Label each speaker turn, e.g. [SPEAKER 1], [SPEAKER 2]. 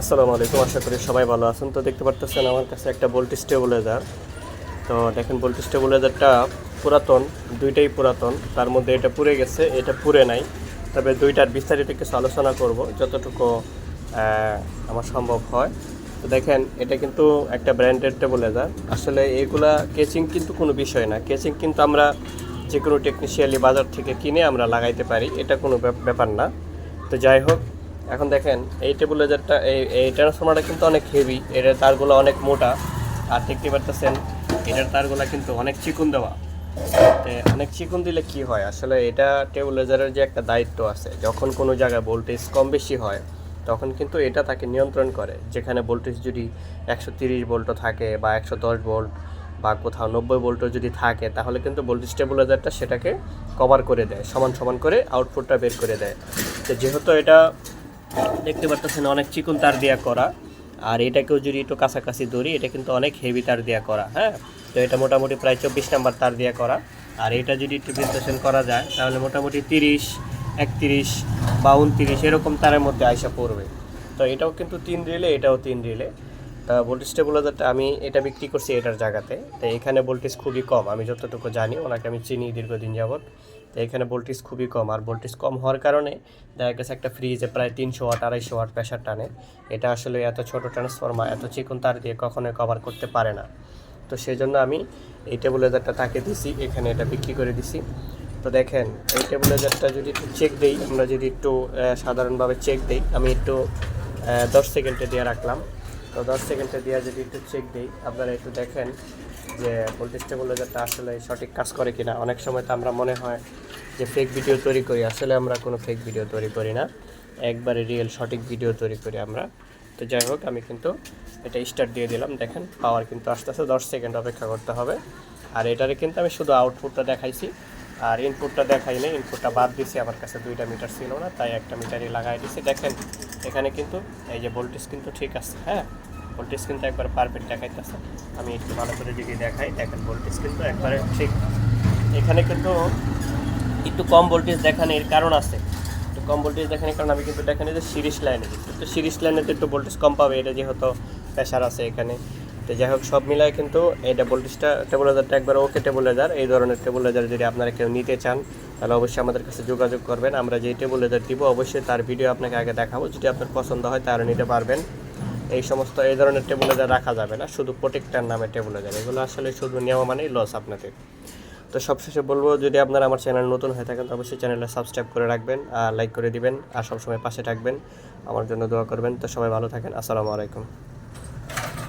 [SPEAKER 1] আসসালামু আলাইকুম, আশা করি সবাই ভালো আছেন। তো দেখতে পারতেছেন আমার কাছে একটা ভোল্টেজ স্টেবিলাইজার তো দেখেন ভোল্টেজ স্টেবিলাইজারটা পুরাতন, দুইটাই পুরাতন। তার মধ্যে এটা পুড়ে গেছে, এটা পুড়ে নাই। তবে দুইটার বিস্তারিত কিছু আলোচনা করব, যতটুকু আমার সম্ভব হয়। তো দেখেন, এটা কিন্তু একটা ব্র্যান্ডেড টেবিলাইজার আসলে এগুলা কেচিং কিন্তু কোনো বিষয় না। কেচিং কিন্তু আমরা যে কোনো টেকনিশিয়ালি বাজার থেকে কিনে আমরা লাগাইতে পারি, এটা কোনো ব্যাপ- ব্যাপার না। তো যাই হোক এখন দেখেন, এই টেবিলাইজারটা এই এই ট্রান্সফর্মারটা কিন্তু অনেক হেভি এটার তারগুলো অনেক মোটা। আর দেখতে পারতেছেন, এটার তারগুলো কিন্তু অনেক চিকুন দেওয়া। অনেক চিকুন দিলে কি হয়? আসলে এটা টেবিলাইজারের যে একটা দায়িত্ব আছে, যখন কোনো জায়গায় ভোল্টেজ কম বেশি হয়, তখন কিন্তু এটা তাকে নিয়ন্ত্রণ করে। যেখানে ভোল্টেজ যদি একশো তিরিশ ভোল্টও থাকে বা একশো দশ ভোল্ট বা কোথাও নব্বই ভোল্টও যদি থাকে, তাহলে কিন্তু ভোল্টেজ স্টেবিলাইজারটা সেটাকে কভার করে দেয়, সমান সমান করে আউটপুটটা বের করে দেয়। তো যেহেতু এটা দেখতে পারতেছেন অনেক চিকন তার দেওয়া করা। আর এটাকেও যদি একটু কাছাকাছি ধরি, এটা কিন্তু অনেক হেভি তার দেওয়া করা হ্যাঁ? তো এটা মোটামুটি প্রায় চব্বিশ নাম্বার তার দেওয়া করা। আর এটা যদি একটু বিশ্লেষণ করা যায়, তাহলে মোটামুটি তিরিশ, একত্রিশ বা উনত্রিশ এরকম তারের মধ্যে আইসা পড়বে। তো এটাও কিন্তু তিন রিলে, এটাও তিন রিলে। তা ভোল্টেজ স্টেবিলাইজারটা আমি এটা বিক্রি করছি এটার জায়গাতে। তো এখানে ভোল্টেজ খুবই কম, আমি যতটুকু জানি, ওনাকে আমি চিনি দীর্ঘদিন যাবত তো এখানে ভোল্টেজ খুবই কম, আর ভোল্টেজ কম হওয়ার কারণে দেখা গেছে একটা ফ্রিজে প্রায় তিনশো ওয়াট, আড়াইশো ওয়াট প্রেশার টানে। এটা আসলে এত ছোট ট্রান্সফর্মার এত চিকন তার দিয়ে কখনোই কভার করতে পারে না। তো সেই জন্য আমি এই টেবিলাইজারটা তাকে দিছি, এখানে এটা বিক্রি করে দিছি। তো দেখেন, এই টেবিলাইজারটা যদি একটু চেক দিই, আমরা যদি একটু সাধারণভাবে চেক দিই, আমি একটু দশ সেকেন্ডে দিয়ে রাখলাম। তো দশ সেকেন্ডে দিয়ে যদি একটু চেক দিই, আপনারা একটু দেখেন যে ভোল্টেজ স্টেবিলাইজারটা আসলে সঠিক কাজ করে কিনা। অনেক সময় তো আমরা মনে হয় যে ফেক ভিডিও তৈরি করি, আসলে আমরা কোনো ফেক ভিডিও তৈরি করি না। একবারে রিয়েল সঠিক ভিডিও তৈরি করি আমরা। তো যাই হোক, আমি কিন্তু এটা স্টার্ট দিয়ে দিলাম। দেখেন পাওয়ার কিন্তু আস্তে আস্তে দশ সেকেন্ড অপেক্ষা করতে হবে। আর এটারে কিন্তু আমি শুধু আউটপুটটা দেখাইছি। আর ইনপুটটা দেখাই নাই ইনপুটটা বাদ দিছি, আমার কাছে দুইটা মিটার ছিল না, তাই একটা মিটারই লাগাই দিছি। দেখেন, এখানে কিন্তু এই যে ভোল্টেজ কিন্তু ঠিক আছে হ্যাঁ? ভোল্টেজ কিন্তু একবার পারফেক্ট দেখাইতেছে। আমি একটু ভালো করে যদি দেখাই, দেখেন ভোল্টেজ কিন্তু একবারে ঠিক। এখানে কিন্তু একটু কম ভোল্টেজ দেখানোর কারণ আছে। একটু কম ভোল্টেজ দেখানোর কারণ আমি কিন্তু দেখানি যে সিরিজ লাইনে। তো সিরিজ লাইনে তো একটু ভোল্টেজ কম পাবে, এটা যেহেতু প্রেশার আছে এখানে। তো যাই হোক, সব মিলায় কিন্তু এই এটা ভোল্টেজটা টেবলাইজারটা একবার ওকে টেবলাইজার এই ধরনের টেবলাইজার যদি আপনারা কেউ নিতে চান, তাহলে অবশ্যই আমাদের কাছে যোগাযোগ করবেন। আমরা যেই টেবলাইজার দিব, অবশ্যই তার ভিডিও আপনাকে আগে দেখাবো। যদি আপনার পছন্দ হয়, তাহলে নিতে পারবেন। এই সমস্ত, এই ধরনের টেবলাইজার রাখা যাবে না, শুধু প্রোটেক্টার নামে টেবলাইজার এগুলো আসলে শুধু নেওয়া মানেই লস আপনাদের। তো সবশেষে বলব, যদি আপনারা আমার চ্যানেল নতুন হয়ে থাকেন, তো অবশ্যই চ্যানেলটা সাবস্ক্রাইব করে রাখবেন, আর লাইক করে দিবেন, আর সবসময় পাশে থাকবেন। আমার জন্য দোয়া করবেন। তো সবাই ভালো থাকেন। আসসালামু আলাইকুম।